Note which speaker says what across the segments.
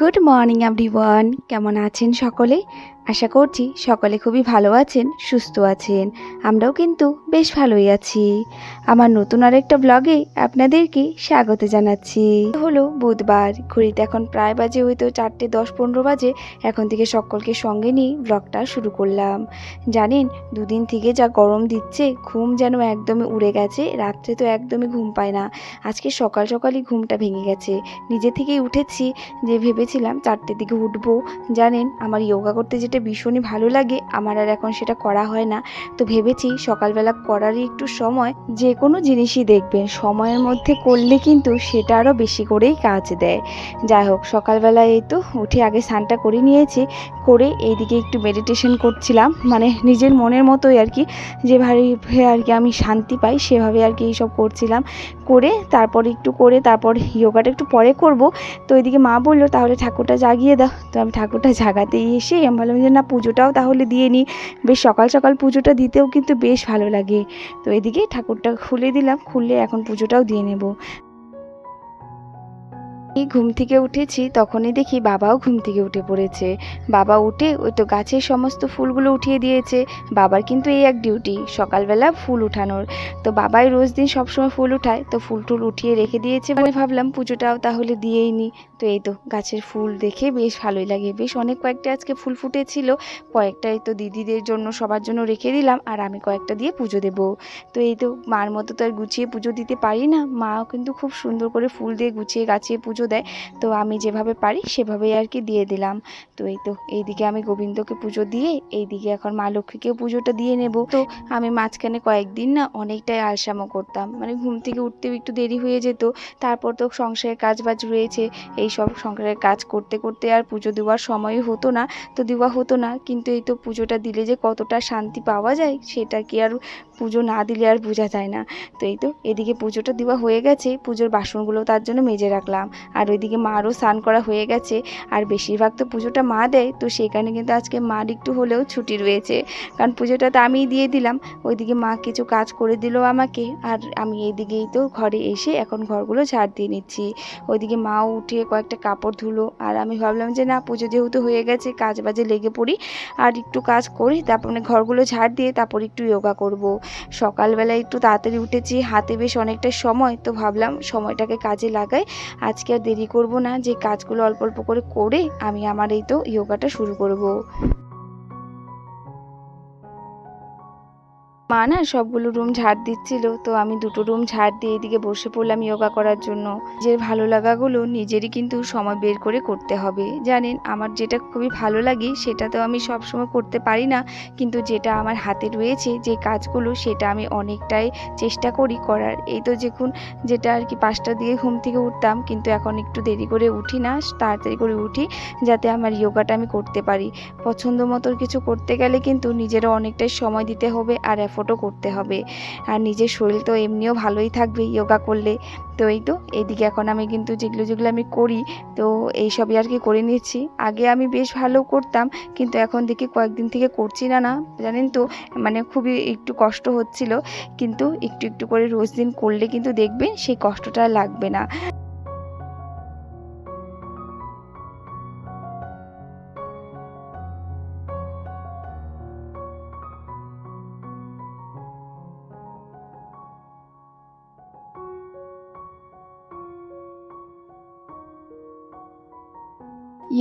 Speaker 1: Good morning everyone কেমন আছেন সকলে? আশা করছি সকলে খুবই ভালো আছেন, সুস্থ আছেন। আমরাও কিন্তু বেশ ভালোই আছি। আমার নতুন আরেকটা ব্লগে আপনাদেরকে স্বাগত জানাচ্ছি। হলো বুধবার, ঘড়িতে এখন প্রায় বাজে হয়তো চারটে দশ পনেরো বাজে, এখন থেকে সকলকে সঙ্গে নিয়ে ব্লগটা শুরু করলাম। জানেন, দুদিন থেকে যা গরম দিচ্ছে, ঘুম যেন একদমই উড়ে গেছে, রাত্রে তো একদমই ঘুম পায় না। আজকে সকাল সকালই ঘুমটা ভেঙে গেছে। নিজে থেকেই উঠেছি যে ভেবেছিলাম চারটের দিকে উঠবো। জানেন, আমার যোগা করতে যেটা ভীষণই ভালো লাগে। আমার আর এখন সেটা করা হয় না। তো ভেবেছি সকালবেলা করারই একটু সময় যে কোনো জিনিসই দেখবেন। সময়ের মধ্যে করলে কিন্তু সেটা আরও বেশি করেই কাজ দেয়। যাই হোক, সকালবেলা এই তো উঠে আগে স্নানটা করে নিয়েছি, করে এইদিকে একটু মেডিটেশন করছিলাম। মানে নিজের মনের মতোই আর কি যেভাবে আর কি আমি শান্তি পাই, সেভাবে আর কি এইসব করছিলাম। করে, তারপর একটু করে, তারপর ইয়োগাটা একটু পরে করব। তো ওইদিকে মা বলল, তাহলে ঠাকুরটা জাগিয়ে দাও। তো আমি ঠাকুরটা জাগাতেই এসে আমি ভাবলাম যে, না, পুজোটাও তাহলে দিয়ে নিই। বেশ সকাল সকাল পুজোটা দিতেও কিন্তু বেশ ভালো লাগে। তো এদিকে ঠাকুরটা খুলে দিলাম খুললে এখন পুজোটাও দিয়ে নেব। ঘুম থেকে উঠেছি, তখনই দেখি বাবাও ঘুম থেকে উঠে পড়েছে। বাবা উঠে ওই তো গাছের সমস্ত ফুলগুলো উঠিয়ে দিয়েছে। বাবার কিন্তু এই এক ডিউটি সকালবেলা ফুল উঠানোর। তো বাবাই রোজ দিন সবসময় ফুল উঠায়, তো ফুল টুল উঠিয়ে রেখে দিয়েছে মানে ভাবলাম পুজোটাও তাহলে দিয়েই নি। তো এই তো গাছের ফুল দেখে বেশ ভালোই লাগে। বেশ অনেক কয়েকটা আজকে ফুল ফুটেছিল, কয়েকটা এই তো দিদিদের জন্য, সবার জন্য রেখে দিলাম, আর আমি কয়েকটা দিয়ে পুজো দেব। তো এই তো মার মতো তো আর গুছিয়ে পুজো দিতে পারি না, মাও কিন্তু খুব সুন্দর করে ফুল দিয়ে গুছিয়ে গাছিয়ে পুজো দেয়। তো আমি যেভাবে পারি সেভাবেই আর কি দিয়ে দিলাম। তো এই তো, এইদিকে আমি গোবিন্দকে পুজো দিয়ে, এইদিকে এখন মা লক্ষ্মীকেও পুজোটা দিয়ে নেব। তো আমি মাঝখানে কয়েকদিন না অনেকটাই আলসামো করতাম। মানে ঘুম থেকে উঠতেও একটু দেরি হয়ে যেত। তারপর তো সংসারের কাজ বাজ রয়েছে। এই সব সংসারের কাজ করতে করতে আর পুজো দেওয়ার সময়ই হতো না। তো দেওয়া হতো না, কিন্তু এই তো পুজোটা দিলে যে কতটা শান্তি পাওয়া যায়, সেটা কি আর পুজো না দিলে আর বোঝা যায় না। তো এই তো, এদিকে পুজোটা দেওয়া হয়ে গেছে। পুজোর বাসনগুলো তার জন্য মেজে রাখলাম। আর ওইদিকে মারও স্নান করা হয়ে গেছে। আর বেশিরভাগ তো পুজোটা মা দেয়, তো সেখানে কিন্তু আজকে মার একটু হলেও ছুটি রয়েছে। কারণ পুজোটা তো আমিই দিয়ে দিলাম, ওইদিকে মা কিছু কাজ করে দিল আমাকে। আর আমি এইদিকেই তো ঘরে এসে এখন ঘরগুলো ঝাড় দিয়ে নিচ্ছি। ওইদিকে মাও উঠে কয়েকটা কাপড় ধুলো, আর আমি ভাবলাম যে না, পুজো যেহেতু হয়ে গেছে, কাজ বাজে লেগে পড়ি, আর একটু কাজ করি, তারপর মানে ঘরগুলো ঝাড় দিয়ে তারপর একটু যোগা করব। সকালবেলা একটু তাড়াতাড়ি উঠেছি, হাতে বেশ অনেকটা সময়, তো ভাবলাম সময়টাকে কাজে লাগাই। আজকে আর দেরি করব না, যে কাজগুলো অল্প অল্প করে করে আমি আমার এই তো ইয়োগাটা শুরু করব। মা না সবগুলো রুম ঝাড় দিচ্ছিল, তো আমি দুটো রুম ঝাড় দিয়ে এদিকে বসে পড়লাম যোগা করার জন্য। নিজের ভালো লাগাগুলো নিজেরই কিন্তু সময় বের করে করতে হবে। জানেন, আমার যেটা খুবই ভালো লাগে সেটা তো আমি সবসময় করতে পারি না, কিন্তু যেটা আমার হাতে রয়েছে, যে কাজগুলো সেটা আমি অনেকটাই চেষ্টা করি করার। এই তো দেখুন, যেটা আর কি পাঁচটা দিয়ে ঘুম থেকে উঠতাম, কিন্তু এখন একটু দেরি করে উঠি না, তাড়াতাড়ি করে উঠি, যাতে আমার যোগাটা আমি করতে পারি। পছন্দ মতো কিছু করতে গেলে কিন্তু নিজেরও অনেকটাই সময় দিতে হবে, আর এফোর্টও করতে হবে। আর নিজের শরীর তো এমনিও ভালোই থাকবে যোগা করলে। তো এই তো, এদিকে এখন আমি কিন্তু যেগুলো যেগুলো আমি করি, তো এই সবই আর কি করে নিচ্ছি আগে আমি বেশ ভালো করতাম, কিন্তু এখন দেখি কয়েকদিন থেকে করছি না না, জানেন তো মানে খুবই একটু কষ্ট হচ্ছিল। কিন্তু একটু একটু করে রোজ দিন করলে কিন্তু দেখবেন সেই কষ্টটা লাগবে না।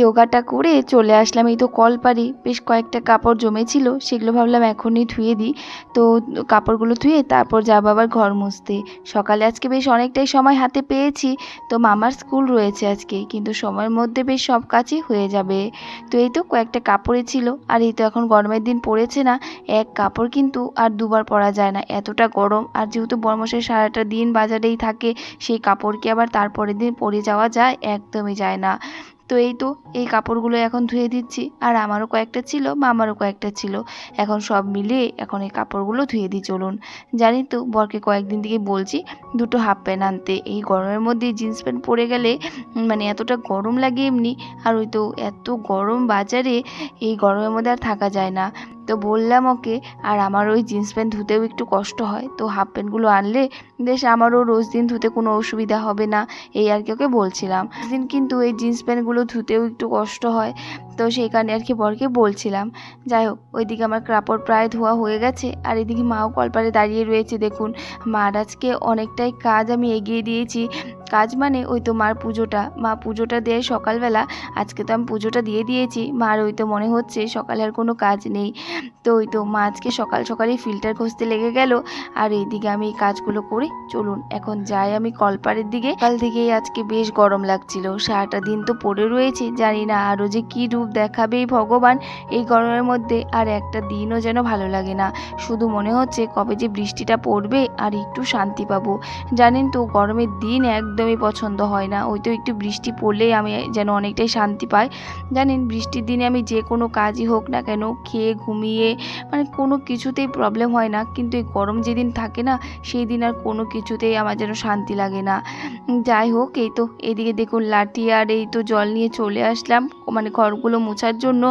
Speaker 1: যোগাটা করে চলে আসলাম। এই তো কলপাড়ি বেশ কয়েকটা কাপড় জমেছিল, সেগুলো ভাবলাম এখনই ধুয়ে দিই। তো কাপড়গুলো ধুয়ে তারপর যাব আবার ঘর মুছতে। সকালে আজকে বেশ অনেকটাই সময় হাতে পেয়েছি, তো মামার স্কুল রয়েছে আজকে, কিন্তু সময়ের মধ্যে বেশ সব কাজই হয়ে যাবে। তো এই তো কয়েকটা কাপড়ে ছিল, আর এই তো এখন গরমের দিন পড়েছে না, এক কাপড় কিন্তু আর দুবার পরা যায় না, এতটা গরম। আর যেহেতু বর্মশাই সারাটা দিন বাজারেই থাকে, সেই কাপড়কে আবার তারপরের দিন পরে যাওয়া যায়? একদমই যায় না। তো এই তো, এই কাপড়গুলো এখন ধুয়ে দিচ্ছি। আর আমারও কয়েকটা ছিল, মামারও কয়েকটা ছিল। এখন সব মিলিয়ে এখন এই কাপড়গুলো ধুয়ে দিই, চলুন। জানি তো, বরকে কয়েকদিন থেকে বলছি, দুটো হাফ প্যান্ট আনতে। এই গরমের মধ্যে জিন্স প্যান্ট পরে গেলে মানে এতটা গরম লাগে এমনি। আর ওই তো এত গরম বাজারে, এই গরমের মধ্যে আর থাকা যায় না। তো বললাম ওকে, আর আমার ওই জিন্স প্যান্ট ধুতেও একটু কষ্ট হয়। তো হাফ প্যান্টগুলো আনলে, বেশ আমারও রোজ দিন ধুতে কোনো অসুবিধা হবে না। এই আর কি ওকে বলছিলাম। দিন কিন্তু এই জিন্স প্যান্টগুলো ধুতেও একটু কষ্ট হয়। তো সেই কারণে আর কি বরকে বলছিলাম, যাই হোক, ওইদিকে আমার কাপড় প্রায় ধোয়া হয়ে গেছে, আর এদিকে মাও কলপারে দাঁড়িয়ে রয়েছে, দেখুন। মার আজকে অনেকটাই কাজ আমি এগিয়ে দিয়েছি। কাজ মানে ওই তো মার পুজোটা। মা পুজোটা দেয় সকালবেলা, আজকে তো আমি পুজোটা দিয়ে দিয়েছি। মার ওই তো মনে হচ্ছে, সকালে আর কোনো কাজ নেই। তো ওই তো মা আজকে সকাল সকালেই ফিল্টার ঘষতে লেগে গেল, আর এইদিকে আমি এই কাজগুলো করে। চলুন, এখন যাই আমি কলপারের দিকে। কাল থেকেই আজকে বেশ গরম লাগছিল। সারাটা দিন তো পড়ে রয়েছে, জানি না আরও যে কী রূপ দেখাবে এই ভগবান এই গরমের মধ্যে, আর একটা দিনও যেন ভালো লাগে না। শুধু মনে হচ্ছে কবে যে বৃষ্টিটা পড়বে আর একটু শান্তি পাবো। জানেন তো, গরমের দিন একদমই পছন্দ হয় না। ওই তো একটু বৃষ্টি পড়লেই আমি যেন অনেকটাই শান্তি পাই। জানেন, বৃষ্টির দিনে আমি যে কোনো কাজই হোক না কেন খেয়ে ঘুমিয়ে মানে কোনো কিছুতেই প্রবলেম হয় না। কিন্তু এই গরম যেদিন থাকে না, সেই দিন আর কোনো কিছুতেই আমার যেন শান্তি লাগে না। যাই হোক, এই তো, এদিকে দেখুন লাঠি আর এই তো জল নিয়ে চলে আসলাম। মানে ঘরগুলো মোছার জন্য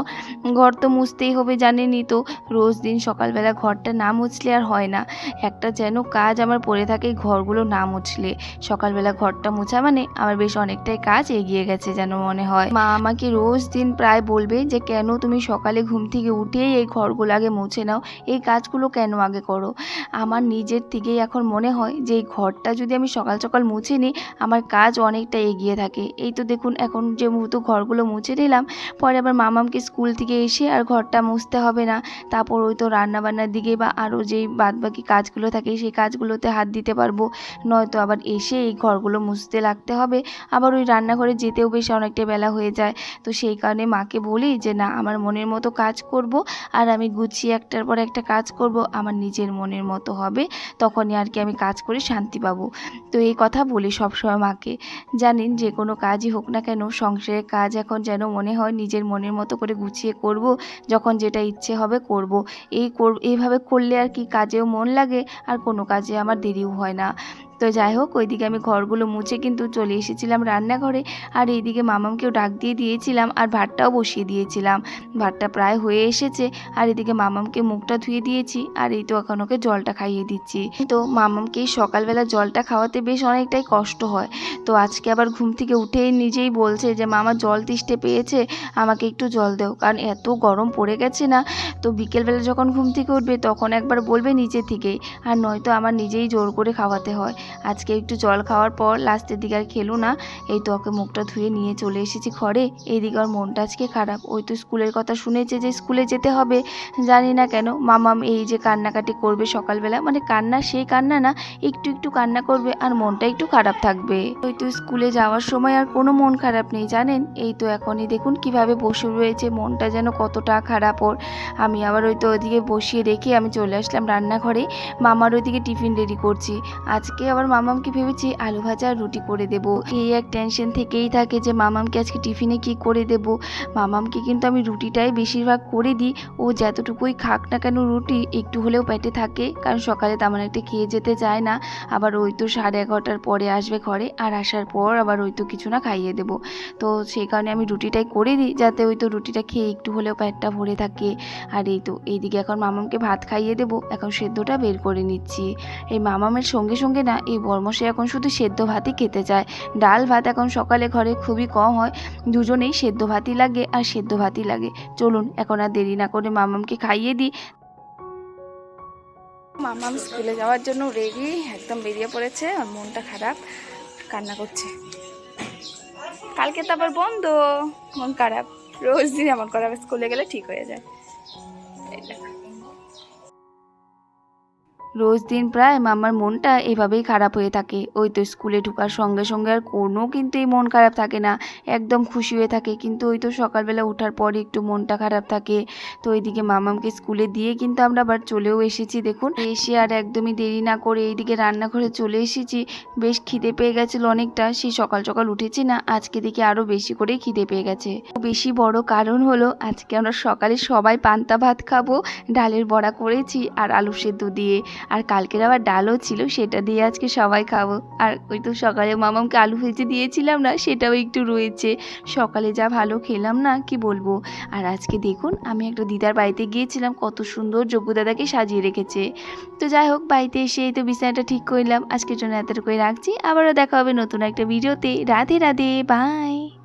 Speaker 1: ঘর তো মুছতেই হবে, জানেনই তো। রোজ দিন সকালবেলা ঘরটা না মুছলে আর হয় না। একটা যেন কাজ আমার পড়ে থাকে ঘরগুলো না মুছলে। সকালবেলা ঘরটা মোছা মানে আমার বেশ অনেকটাই কাজ এগিয়ে গেছে যেন মনে হয়। মা আমাকে রোজ দিন প্রায় বলবে যে, কেন তুমি সকালে ঘুম থেকে উঠেই এই ঘরগুলো আগে মুছে নাও? এই কাজগুলো কেন আগে করো? আমার নিজের থেকেই এখন মনে হয় যে, এই ঘরটা যদি আমি সকাল সকাল মুছে নিই, আমার কাজ অনেকটা এগিয়ে থাকে। এই তো দেখুন, এখন যে মুহূর্ত ঘরগুলো মুছে নিলাম, পরে আবার মামামকে স্কুল থেকে এসে আর ঘরটা মুছতে হবে না। তারপর ওই তো রান্নাবান্নার দিকে বা আরও যেই বাদবাকি কাজগুলো থাকে সেই কাজগুলোতে হাত দিতে পারব। নয়তো আবার এসে এই ঘরগুলো মুছতে লাগতে হবে। আবার ওই রান্নাঘরে যেতেও বেশ অনেকটা বেলা হয়ে যায়। তো সেই কারণে মাকে বলি যে, না, আমার মনের মতো কাজ করব আর আমি গুছিয়ে একটার পর একটা কাজ করব। আমার নিজের মনের মতো হবে। তখনই আর কি আমি কাজ করে শান্তি পাবো। তো এই কথা বলি সবসময় মাকে। জানেন যে কোনো কাজই হোক না কেন, সংসারের কাজ এখন যেন মনে হয় নিজের মনের মতো করে গুছিয়ে করব, যখন যেটা ইচ্ছে হবে করব। এই এইভাবে করলে আর কি কাজেও মন লাগে, আর কোনো কাজে আমার দেরিও হয় না। তো যাই হোক ওইদিকে আমি ঘরগুলো মুছে কিন্তু চলে এসেছিলাম রান্নাঘরে। আর এইদিকে মামামকেও ডাক দিয়ে দিয়েছিলাম আর ভাতটাও বসিয়ে দিয়েছিলাম। ভাতটা প্রায় হয়ে এসেছে আর এদিকে মামামকে মুখটা ধুয়ে দিয়েছি আর এই তো এখন ওকে জলটা খাইয়ে দিচ্ছি। তো মামামকে সকালবেলা জলটা খাওয়াতে বেশ অনেকটাই কষ্ট হয়। তো আজকে আবার ঘুম থেকে উঠেই নিজেই বলছে যে, মামা, জল তিষ্ঠে পেয়েছে, আমাকে একটু জল দেও। কারণ এত গরম পড়ে গেছে না। তো বিকেলবেলা যখন ঘুম থেকে উঠবে তখন একবার বলবে নিচে থেকেই। আর নয়তো আমার নিজেই জোর করে খাওয়াতে হয়। আজকে একটু জল খাওয়ার পর লাস্টের দিকে আর খেলো না। এই তো ওকে মুখটা ধুয়ে নিয়ে চলে এসেছি ঘরে। এইদিকে ওর মনটা আজকে খারাপ। ওই তো স্কুলের কথা শুনেছে যে স্কুলে যেতে হবে। জানি না কেন। মামাম এই যে কান্নাকাটি করবে সকালবেলা মানে কান্না সেই কান্না না, একটু একটু কান্না করবে আর মনটা একটু খারাপ থাকবে। ওই তো স্কুলে যাওয়ার সময় আর কোনো মন খারাপ নেই, জানেন? এই তো এখনই দেখুন কীভাবে বসে রয়েছে। মনটা যেন কতটা খারাপ ওর। আমি আবার ওই তো ওদিকে বসিয়ে রেখে আমি চলে আসলাম রান্নাঘরে। মামার ওইদিকে টিফিন রেডি করছি। আজকে আবার মামামকে ভেবেছি আলু ভাজা আর রুটি করে দেব। এই এক টেনশন থেকেই থাকে যে মামামকে আজকে টিফিনে কি করে দেব? মামামকে কিন্তু আমি রুটিটাই বেশিরভাগ করে দিই। ও যতটুকুই খাক না কেন রুটি একটু হলেও পেটে থাকে, কারণ সকালে তেমন একটা খেয়ে যেতে চায় না। আবার ওই তো সাড়ে এগারোটার পরে আসবে ঘরে, আর আসার পর আবার ওই তো কিছু না খাইয়ে দেবো। তো সেই কারণে আমি রুটিটাই করে দিই, যাতে ওই তো রুটিটা খেয়ে একটু হলেও পেটটা ভরে থাকে। আর এই তো, এইদিকে এখন মামামকে ভাত খাইয়ে দেবো, এখন সেদ্ধটা বের করে নিচ্ছি। এই মামামের সঙ্গে সঙ্গে না এই বর্মশে এখন শুধু সেদ্ধ ভাতই খেতে চায়। ডাল ভাত এখন সকালে ঘরে খুবই কম হয়। দুজনেই সেদ্ধ ভাতই লাগে আর সেদ্ধ ভাতই লাগে। চলুন, এখন আর দেরি না করে মামামকে খাইয়ে দিই। মামাম স্কুলে যাওয়ার জন্য রেডি একদম বেরিয়ে পড়েছে আর মনটা খারাপ, কান্না করছে। কালকে তো আবার বন্ধ, মন খারাপ। রোজ দিন এমন করে স্কুলে গেলে ঠিক হয়ে যায়। রোজ দিন প্রায় মামার মনটা এভাবেই খারাপ হয়ে থাকে। ওই তো স্কুলে ঢোকার সঙ্গে সঙ্গে আর কোনো কিন্তু এই মন খারাপ থাকে না। একদম খুশি হয়ে থাকে। কিন্তু ওই তো সকালবেলা ওঠার পরে একটু মনটা খারাপ থাকে। তো ওইদিকে মামামকে স্কুলে দিয়ে কিন্তু আমরা আবার চলেও এসেছি, দেখুন। এসে আর একদমই দেরি না করে এইদিকে রান্নাঘরে চলে এসেছি। বেশ খিদে পেয়ে গেছিল অনেকটা। সেই সকাল সকাল উঠেছি না, আজকে দেখি আরও বেশি করেই খিদে পেয়ে গেছে। বেশি বড় কারণ হলো, আজকে আমরা সকালে সবাই পান্তা ভাত খাব, ডালের বড়া করেছি আর আলু সেদ্ধ দিয়ে। আর কালকের আবার ডালও ছিল, সেটা দিয়ে আজকে সবাই খাব। আর ওই তো সকালে মামামকে আলু ভেজে দিয়েছিলাম না, সেটাও একটু রয়েছে। সকালে যা ভালো খেলাম না, কি বলব? আর আজকে দেখুন, আমি একটা দিদার বাড়িতে গিয়েছিলাম, কত সুন্দর যোগ্য দাদাকে সাজিয়ে রেখেছে। তো যাই হোক, বাড়িতে এসে এই তো বিছানাটা ঠিক করলাম আজকের জন্য এতটুকুই রাখছি। আবারও দেখা হবে নতুন একটা ভিডিওতে। রাধে রাধে, বাই।